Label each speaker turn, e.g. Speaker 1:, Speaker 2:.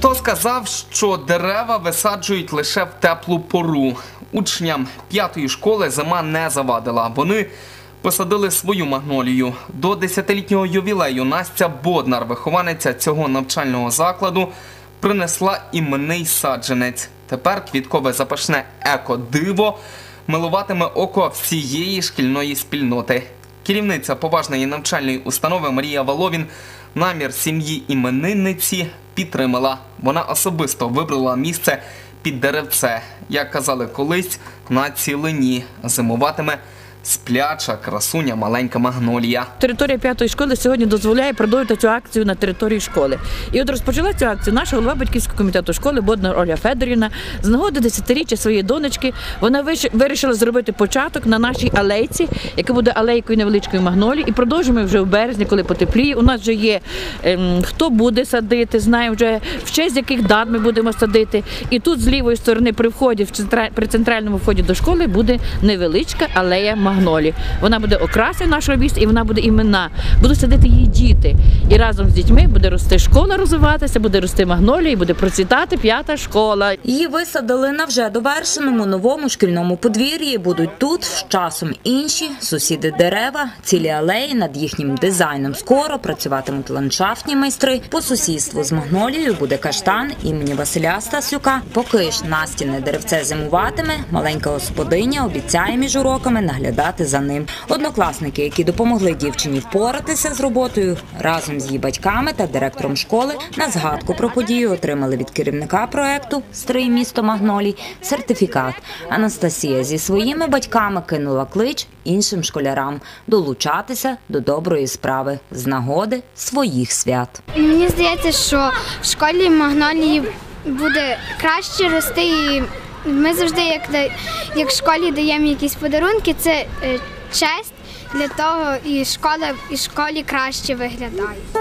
Speaker 1: Хто сказав, що дерева висаджують лише в теплу пору? Учням п'ятої школи зима не завадила. Вони посадили свою магнолію. До десятилітнього ювілею Настя Боднар, вихованиця цього навчального закладу, принесла іменний саджанець. Тепер квіткове запашне еко-диво милуватиме око всієї шкільної спільноти. Керівниця поважної навчальної установи Марія Воловін намір сім'ї іменинниці підтримала. Вона особисто вибрала місце під деревце. Як казали колись, на цілині зимуватиме спляча красуня маленька магнолія.
Speaker 2: Територія п'ятої школи сьогодні дозволяє продовжити цю акцію на території школи. І от розпочала цю акцію наша голова батьківського комітету школи Бодна Ольга Федорівна. З нагоди десятиріччя своєї донечки вона вирішила зробити початок на нашій алейці, яка буде алейкою невеличкої магнолії. І продовжимо вже в березні, коли потепліє. У нас вже є ем, хто буде садити, знає вже в честь яких дат ми будемо садити. І тут з лівої сторони при вході в центра- при центральному вході до школи буде невеличка алея магнолі. Вона буде окрасою нашого міста і вона буде імена. Будуть садити її діти. І разом з дітьми буде рости школа, розвиватися, буде рости магнолія і буде процвітати п'ята школа.
Speaker 3: Її висадили на вже довершеному новому шкільному подвір'ї. Будуть тут з часом інші сусіди дерева, цілі алеї над їхнім дизайном. Скоро працюватимуть ландшафтні майстри. По сусідству з магнолією буде каштан імені Василя Стасюка. Поки ж Настіне деревце зимуватиме, маленька господиня обіцяє між уроками наглядати за ним. Однокласники, які допомогли дівчині впоратися з роботою, разом з її батьками та директором школи на згадку про подію отримали від керівника проекту Стрий місто Магнолій сертифікат. Анастасія зі своїми батьками кинула клич іншим школярам долучатися до доброї справи з нагоди своїх свят.
Speaker 4: Мені здається, що в школі магнолії буде краще рости. І ми завжди, як, як в школі даємо якісь подарунки, це е, честь для того, і школа і школі краще виглядає.